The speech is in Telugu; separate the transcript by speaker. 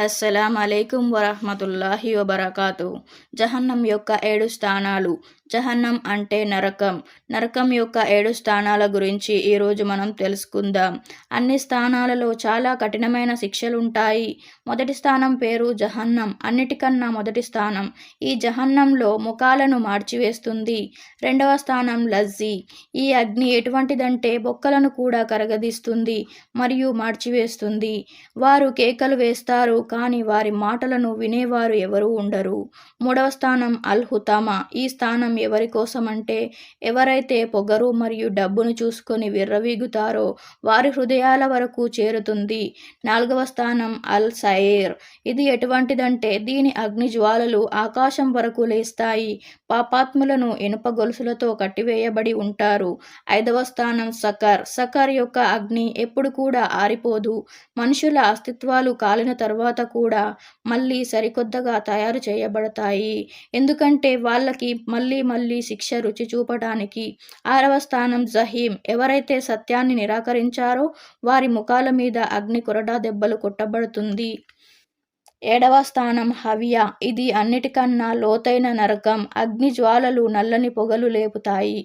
Speaker 1: అస్సలం అలైకుం వరహమతుల్లాహి వబర్కాతు. జహన్నం యొక్క ఏడు స్థానాలు. జహన్నం అంటే నరకం. నరకం యొక్క ఏడు స్థానాల గురించి ఈరోజు మనం తెలుసుకుందాం. అన్ని స్థానాలలో చాలా కఠినమైన శిక్షలుంటాయి. మొదటి స్థానం పేరు జహన్నం. అన్నిటికన్నా మొదటి స్థానం. ఈ జహన్నంలో ముఖాలను మార్చివేస్తుంది. రెండవ స్థానం లజ్జీ. ఈ అగ్ని ఎటువంటిదంటే బొక్కలను కూడా కరగదీస్తుంది మరియు మార్చివేస్తుంది. వారు కేకలు వేస్తారు కానీ వారి మాటలను వినేవారు ఎవరూ ఉండరు. మూడవ స్థానం అల్ హుతామా ఈ స్థానం ఎవరి కోసం అంటే ఎవరైతే పొగరు మరియు డబ్బును చూసుకొని విర్రవీగుతారో వారి హృదయాల వరకు చేరుతుంది. నాలుగవ స్థానం అల్ సయేర్ ఇది ఎటువంటిదంటే దీని అగ్ని జ్వాలలు ఆకాశం వరకు లేస్తాయి. పాపాత్ములను ఇనుప గొలుసులతో కట్టివేయబడి ఉంటారు. ఐదవ స్థానం సకర్. సకర్ యొక్క అగ్ని ఎప్పుడు కూడా ఆరిపోదు. మనుషుల అస్తిత్వాలు కాలిన తర్వాత తర్వాత కూడా మళ్ళీ సరికొత్తగా తయారు చేయబడతాయి. ఎందుకంటే వాళ్ళకి మళ్ళీ మళ్ళీ శిక్ష రుచి చూపడానికి ఆరవ స్థానం జహీం ఎవరైతే సత్యాన్ని నిరాకరించారో వారి ముఖాల మీద అగ్ని కొరడా దెబ్బలు కొట్టబడుతుంది. ఏడవ స్థానం హవియా. ఇది అన్నిటికన్నా లోతైన నరకం. అగ్ని జ్వాలలు నల్లని పొగలు లేపుతాయి.